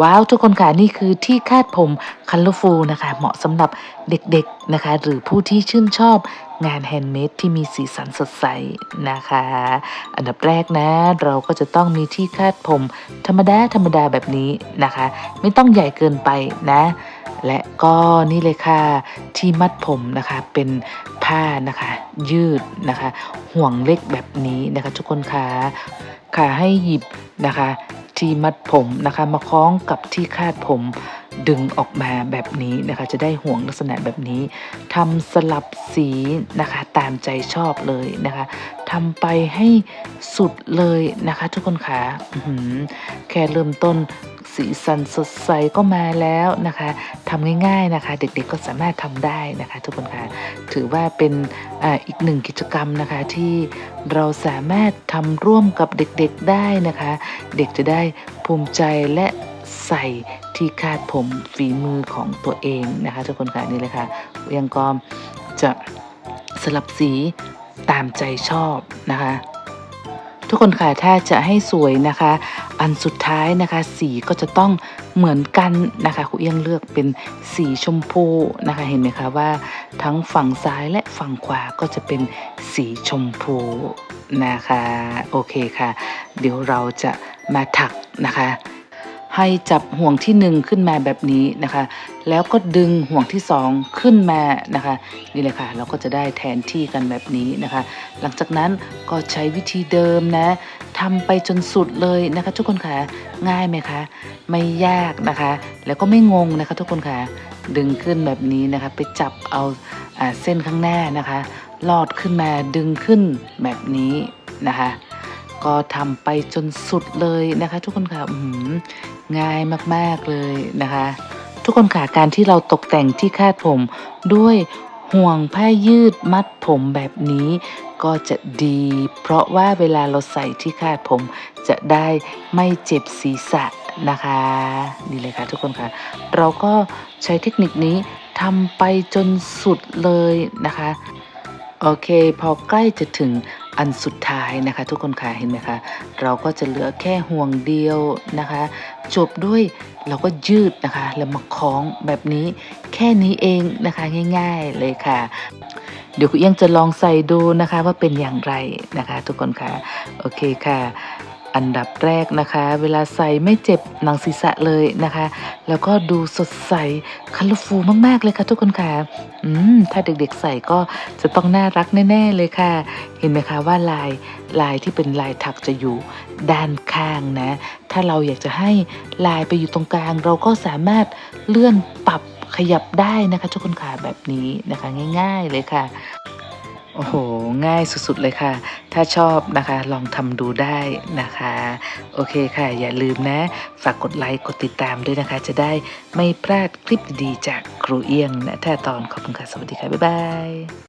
ว้าวทุกคนค่ะนี่คือที่คาดผมคัล r ฟูนะคะ เหมาะสำหรับเด็กๆนะคะ หรือผู้ที่ชื่นชอบงานแฮนด์เมดที่มีสีสันสดใสนะคะ อันดับแรกนะ เราก็จะต้องมีที่คาดผม ธรรมดาธรรมดาแบบนี้นะคะ ไม่ต้องใหญ่เกินไปนะ และก็นี่เลยค่ะที่มัดผมนะคะเป็นผ้านะคะ ยืดนะคะ ห่วงเล็กแบบนี้นะคะ ทุกคนค่ะค่ะให้หยิบนะคะ ที่มัดผมนะคะ มาคล้องกับที่คาดผมดึงออกมาแบบนี้นะคะ จะได้ห่วงลักษณะแบบนี้ทำสลับสีนะคะ ตามใจชอบเลยนะคะทำไปให้สุดเลยนะคะ ทุกคนคะแค่เริ่มต้น สีสันสดใสก็มาแล้วนะคะทำง่ายๆนะคะ เด็กๆก็สามารถทำได้นะคะ ทุกคนคะถือว่าเป็นออีกหนึ่งกิจกรรมนะคะที่เราสามารถทำร่วมกับเด็กๆได้นะคะ เด็กจะได้ภูมิใจและใส่ที่คาดผมฝีมือของตัวเองนะคะ ทุกคนค่ะนี่เลยค่ะยังก็จะสลับสีตามใจชอบนะคะ ทุกคนค่ะถ้าจะให้สวยนะคะ อันสุดท้ายนะคะสีก็จะต้องเหมือนกันนะคะครูเอี้ยงเลือกเป็นสีชมพูนะคะเห็นไหมคะว่าทั้งฝั่งซ้ายและฝั่งขวาก็จะเป็นสีชมพูนะคะโอเคค่ะ เดี๋ยวเราจะมาถักนะคะ ให้จับห่วงที่หนึ่งขึ้นมาแบบนี้นะคะ แล้วก็ดึงห่วงที่สองขึ้นมานะคะ นี่เลยค่ะ เราก็จะได้แทนที่กันแบบนี้นะคะ หลังจากนั้นก็ใช้วิธีเดิมนะทำไปจนสุดเลยนะคะ ทุกคนค่ะง่ายไหมคะไม่ยากนะคะ แล้วก็ไม่งงนะคะ ทุกคนค่ะดึงขึ้นแบบนี้นะคะ ไปจับเอาอเส้นข้างหน้านะคะ ลอดขึ้นมาดึงขึ้นแบบนี้นะคะก็ทำไปจนสุดเลยนะคะ ทุกคนค่ะ ง่ายมากๆเลยนะคะ ทุกคนค่ะการที่เราตกแต่งที่คาดผมด้วยห่วงผ้ายืดมัดผมแบบนี้ก็จะดี เพราะว่าเวลาเราใส่ที่คาดผมจะได้ไม่เจ็บศีรษะนะคะนี่เลยค่ะทุกคนค่ะ เราก็ใช้เทคนิคนี้ทำไปจนสุดเลยนะคะ โอเค พอใกล้จะถึง อันสุดท้ายนะคะ ทุกคนค่ะเห็นไหมคะ เราก็จะเหลือแค่ห่วงเดียวนะคะ จบด้วยเราก็ยืดนะคะ แล้วมาคล้องแบบนี้แค่นี้เองนะคะง่าย ๆเลยค่ะเดี๋ยวคุณยังจะลองใส่ดูนะคะว่าเป็นอย่างไรนะคะ ทุกคนค่ะโอเคค่ะ อันดับแรกนะคะ เวลาใส่ไม่เจ็บหนังศีรษะเลยนะคะ แล้วก็ดูสดใสคัลฟูมาก ๆ เลยค่ะทุกคนค่ะอืมถ้าเด็กๆใส่ก็จะต้องน่ารักแน่ ๆ เลยค่ะ เห็นไหมคะว่าลายลายที่เป็นลายถักจะอยู่ด้านข้างนะ ถ้าเราอยากจะให้ลายไปอยู่ตรงกลาง เราก็สามารถเลื่อนปรับขยับได้นะคะทุกคนค่ะแบบนี้นะคะง่าย ๆ เลยค่ะ โอ้โห ง่ายสุดๆเลยค่ะ ถ้าชอบนะคะลองทำดูได้นะคะ โอเคค่ะ อย่าลืมนะ ฝากกดไลค์ กดติดตามด้วยนะคะ จะได้ไม่พลาดคลิปดีๆจากครูเอียงนะถ้าตอนขอบคุณค่ะ สวัสดีค่ะ บ๊ายบาย